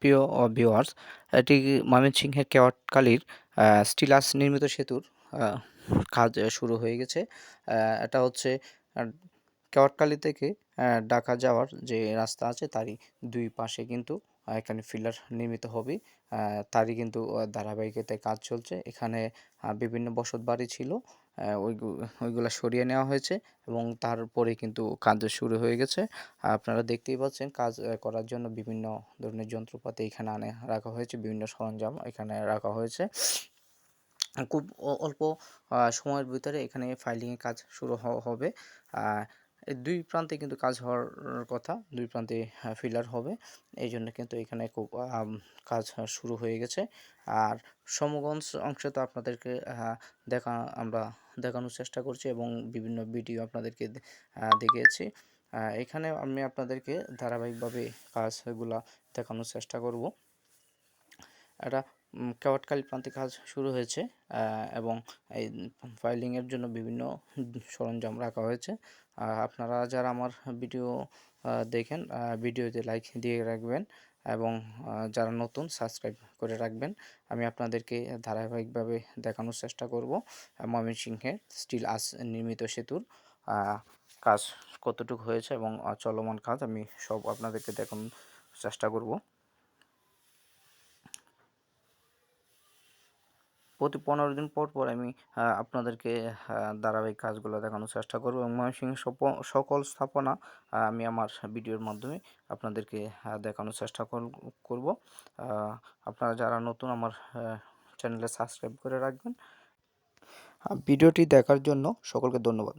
প্রিয় ভিউয়ার্স এটি ময়মনসিংহের কেওয়াটকালীর স্টিলাস নির্মিত সেতুর কাজ শুরু হয়ে গেছে। এটা হচ্ছে কেওয়াটকালী থেকে ঢাকা যাওয়ার যে রাস্তা আছে তারই দুই পাশে কিন্তু এখানে ফিলার নির্মিত হবে। তারই কিন্তু ধারাবাহিকতায় কাজ চলছে। এখানে বিভিন্ন বসত বাড়ি ছিল। ওইগুলা সরিয়ে নেওয়া হয়েছে এবং তারপরে কিন্তু কাজ শুরু হয়ে গেছে। আপনারা দেখতেই পাচ্ছেন কাজ করার জন্য বিভিন্ন ধরনের যন্ত্রপাতি এখানে আনে, রাখা হয়েছে, বিভিন্ন সরঞ্জাম এখানে রাখা হয়েছে। খুব অল্প সময়ের ভিতরে এখানে ফাইলিংয়ের কাজ শুরু হবে। দুই প্রান্তে কিন্তু কাজ হওয়ার কথা, দুই প্রান্তে ফিলার হবে। এই জন্য কিন্তু এখানে খুব কাজ শুরু হয়ে গেছে। আর সমগঞ্জ অংশে তো আপনাদেরকে দেখা, আমরা দেখানোর চেষ্টা করছি এবং বিভিন্ন ভিডিও আপনাদেরকে দেখিয়েছি। এখানে আমি আপনাদেরকে ধারাবাহিকভাবে কাজগুলা দেখানোর চেষ্টা করব। এটা কেওয়াটকালী প্রান্তে কাজ শুরু হয়েছে এবং এই ফাইলিংয়ের জন্য বিভিন্ন সরঞ্জাম রাখা হয়েছে। আপনারা যারা আমার ভিডিও দেখেন ভিডিওতে লাইক দিয়ে রাখবেন এবং যারা নতুন সাবস্ক্রাইব করে রাখবেন, আমি আপনাদেরকে ধারাবাহিকভাবে দেখানোর চেষ্টা করব। ময়মনসিংহের স্টিল আস নির্মিত সেতুর কাজ কতটুকু হয়েছে এবং চলমান কাজ আমি সব আপনাদেরকে দেখানোর চেষ্টা করব। প্রতি পনেরো দিন পর পর আমি আপনাদেরকে ধারাবাহিক কাজগুলো দেখানোর চেষ্টা করব এবং ময়মনসিংহ সকল স্থাপনা আমি আমার ভিডিওর মাধ্যমে আপনাদেরকে দেখানোর চেষ্টা কর- করব। আপনারা যারা নতুন আমার চ্যানেলে সাবস্ক্রাইব করে রাখবেন। ভিডিওটি দেখার জন্য সকলকে ধন্যবাদ।